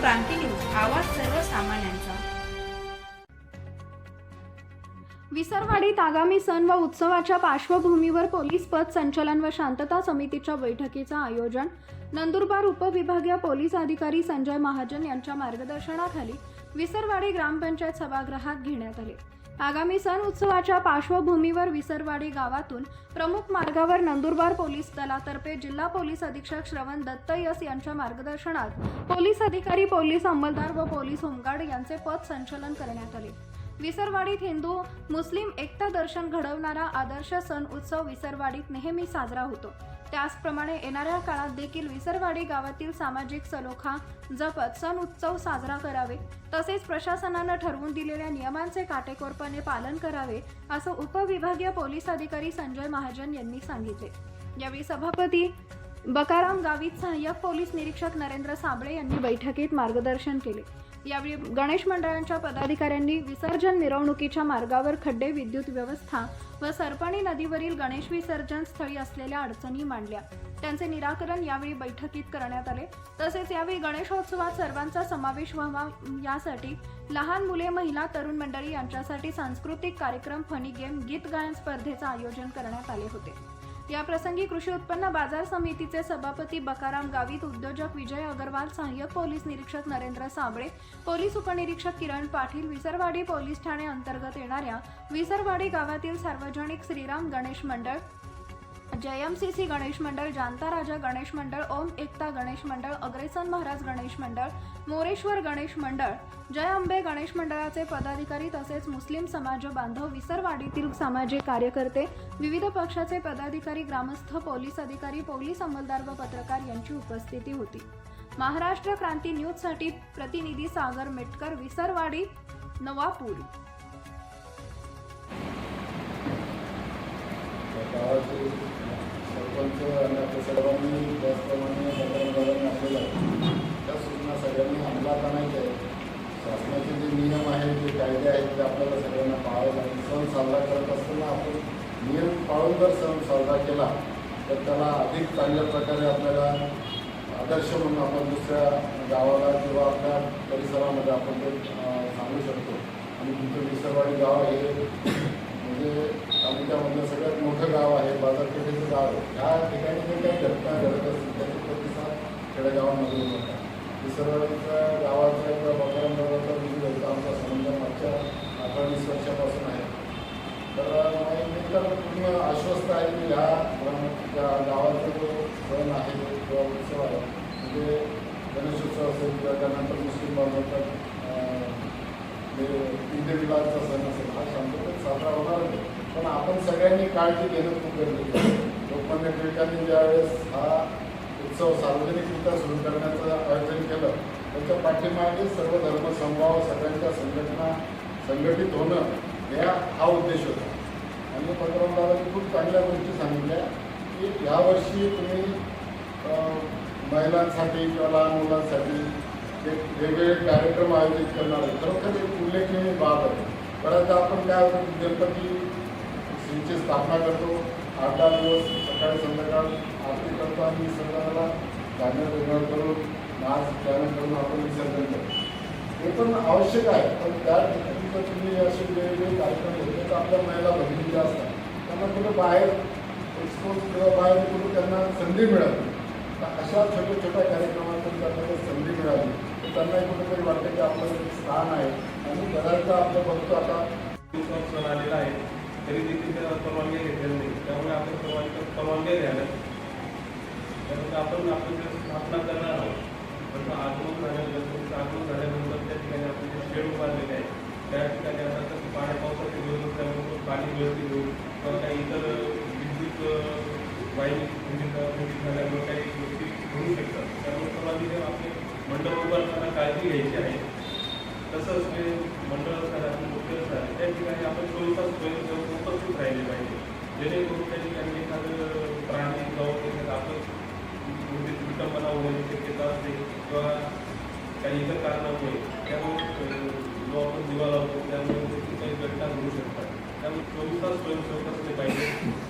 क्रांती news आवाज सर्वसामान्यांचा. विसरवाडीत आगामी सण व उत्सवाच्या पार्श्वभूमीवर पोलीस पद संचलन व शांतता समितीच्या बैठकीचं आयोजन. नंदुरबार उपविभागीय पोलीस अधिकारी संजय महाजन यांच्या मार्गदर्शनाखाली विसरवाडी ग्रामपंचायत सभागृहात घेण्यात आले. आगामी सण उत्सवाच्या पार्श्वभूमीवर विसरवाडी गावातून प्रमुख मार्गावर नंदुरबार पोलीस दलातर्फे जिल्हा पोलीस अधीक्षक श्रवण दत्त यस यांच्या मार्गदर्शनात पोलीस अधिकारी पोलीस अंमलदार व पोलीस होमगार्ड यांचे पथ संचलन करण्यात आले. विसरवाडीत हिंदू मुस्लिम एकता दर्शन घडवणारा आदर्श सण उत्सव विसरवाडीत नेहमी साजरा होतो. त्याचप्रमाणे येणाऱ्या काळात देखील विसरवाडी गावातील सामाजिक सलोखा जपत सण उत्सव साजरा करावे. तसेच प्रशासनानं ठरवून दिलेल्या नियमांचे काटेकोरपणे पालन करावे असं उपविभागीय पोलीस अधिकारी संजय महाजन यांनी सांगितले. यावेळी सभापती बकाराम गावित सहाय्यक पोलीस निरीक्षक नरेंद्र साबळे यांनी बैठकीत मार्गदर्शन केले. यावेळी गणेश मंडळांच्या पदाधिकाऱ्यांनी विसर्जन मिरवणुकीच्या मार्गावर खड्डे विद्युत व्यवस्था व सरपणी नदीवरील गणेश विसर्जन स्थळी असलेल्या अडचणी मांडल्या. त्यांचे निराकरण यावेळी बैठकीत करण्यात आले. तसेच यावेळी गणेशोत्सवात सर्वांचा समावेश व्हावा यासाठी लहान मुले महिला तरुण मंडळी यांच्यासाठी सांस्कृतिक कार्यक्रम फनी गेम गीत गायन स्पर्धेचं आयोजन करण्यात आले होते. या प्रसंगी कृषी उत्पन्न बाजार समितीचे सभापती बकाराम गावित उद्योजक विजय अगरवाल सहाय्यक पोलीस निरीक्षक नरेंद्र साबळे पोलीस उपनिरीक्षक किरण पाटील विसरवाडी पोलीस ठाणे अंतर्गत येणाऱ्या विसरवाडी गावातील सार्वजनिक श्रीराम गणेश मंडळ सी गणेश मंडळ जानता राजा गणेश मंडळ ओम एकता गणेश मंडळ अग्रेसन महाराज गणेश मंडळ मोरेश्वर गणेश मंडळ जय अंबे गणेश मंडळाचे पदाधिकारी तसेच मुस्लिम समाज बांधव विसरवाडीतील सामाजिक कार्यकर्ते विविध पक्षाचे पदाधिकारी ग्रामस्थ पोलीस अधिकारी पोलीस अंमलदार व पत्रकार यांची उपस्थिती होती. महाराष्ट्र क्रांती न्यूजसाठी प्रतिनिधी सागर मेटकर विसरवाडी नवापूर. गावाचे सरपंच आणि आपल्या सर्वांनी त्याचप्रमाणे बंधन आपल्याला त्या सूचना सगळ्यांनी अंमलात आणायच्या आहेत. शासनाचे जे नियम आहेत जे कायदे आहेत ते आपल्याला सगळ्यांना पाळावे लागेल सण साजरा करत असताना आपण नियम पाळून जर सण साजरा केला तर त्याला अधिक चांगल्या प्रकारे आपल्याला आदर्श म्हणून आपण दुसऱ्या गावाला किंवा आपल्या परिसरामध्ये आपण ते अं, सांगू शकतो. आणि तुमचं विसरवाडी गाव हे म्हणजे तालुक्यामधलं सगळ्यात मोठं गाव आहे बाजारपेठेचं गाव आहे. ह्या ठिकाणी जे काही घटना घडत असतील त्याचे प्रतिसाद खेडेगावांमध्ये होता. विसरवाडीच्या गावाचा किंवा बकरांबरोबरचा विधी होता आमचा संबंध मागच्या अठरा वीस वर्षापासून आहे. तर मी पूर्ण आश्वस्त आहे की ह्या त्या गावाचा जो सण आहे किंवा उत्सव आहे म्हणजे गणेशोत्सव असेल किंवा त्यानंतर मुस्लिम बांधवांचा म्हणजे ईद सण असेल हा शांततेत साजरा होणार नाही पण आपण सगळ्यांनी काळजी घेणं खूप गरजेचं आहे. लोकमान्य टिळकांनी ज्यावेळेस हा उत्सव सार्वजनिकरित्या सुरू करण्याचं आयोजन केलं त्याच्या पाठीमागे सर्व धर्मसंभाव सगळ्यांच्या संघटना संघटित होणं या हा उद्देश होता. आणि पंतप्रधानांनी खूप चांगल्या गोष्टी सांगितल्या की यावर्षी तुम्ही महिलांसाठी किंवा लहान मुलांसाठी वेगवेगळे कार्यक्रम आयोजित करणार आहे खरोखर एक उल्लेखनीय बाब आहे. बऱ्याचदा आपण त्या गणपती श्रीची स्थापना करतो. आठ दहा दिवस सकाळी संध्याकाळ आरती करतो आणि विसर्जनाला धान्य वेगळं करून नाच गाणं करून आपण विसर्जन करतो. हे पण आवश्यक आहे. पण त्या ठिकाणी जर तुम्ही असे वेगवेगळे कार्यक्रम घेतले तर आपल्या महिला बहिणी ज्या असतात त्यांना कुठं बाहेर एक्सपोज किंवा बाहेर कुठं त्यांना संधी मिळत अशा छोट्या छोट्या कार्यक्रमातून त्यांना जर संधी मिळाली. तर त्यांनाही कुठेतरी वाटतं की आपलं स्थान आहे. आणि बऱ्याचदा आपलं बघतो आता सण आलेला आहे. तरी देखील त्यांना परवानगी घेतलेली नाही. त्यामुळे आपण परवानगी परवानगी घ्यायला त्यामुळे आपण आपण जे स्थापना करणार आहोत पण आगमन झाल्यानंतर आगमन झाल्यानंतर त्या ठिकाणी आपण जे शेड उभारलेले आहे त्या ठिकाणी आता कसं पाण्या पावसाची गरज त्यामुळे पाणी व्यवस्थित घेऊन किंवा काही इतर विद्युत अं, वाहिनी झाल्यामुळे काही होऊ शकतात. त्यामुळे परवानगी आपले मंडळ उभारताना काळजी घ्यायची आहे तसंच ते मंडळ असतात आणि मुख्य असतात त्या ठिकाणी आपण चोवीस स्वयंसेवक उपस्थित राहिले पाहिजे. जेणेकरून त्या ठिकाणी एखादं प्राणी जाऊन एखादं आपण म्हणजे विटंबना होण्याची शक्यता असते किंवा काही इतर कारणामुळे त्यामुळे जो आपण दिवा लावतो त्यामुळे काही घटना घडू शकतात. त्यामुळे चोवीस तास स्वयंसेवक असले पाहिजे.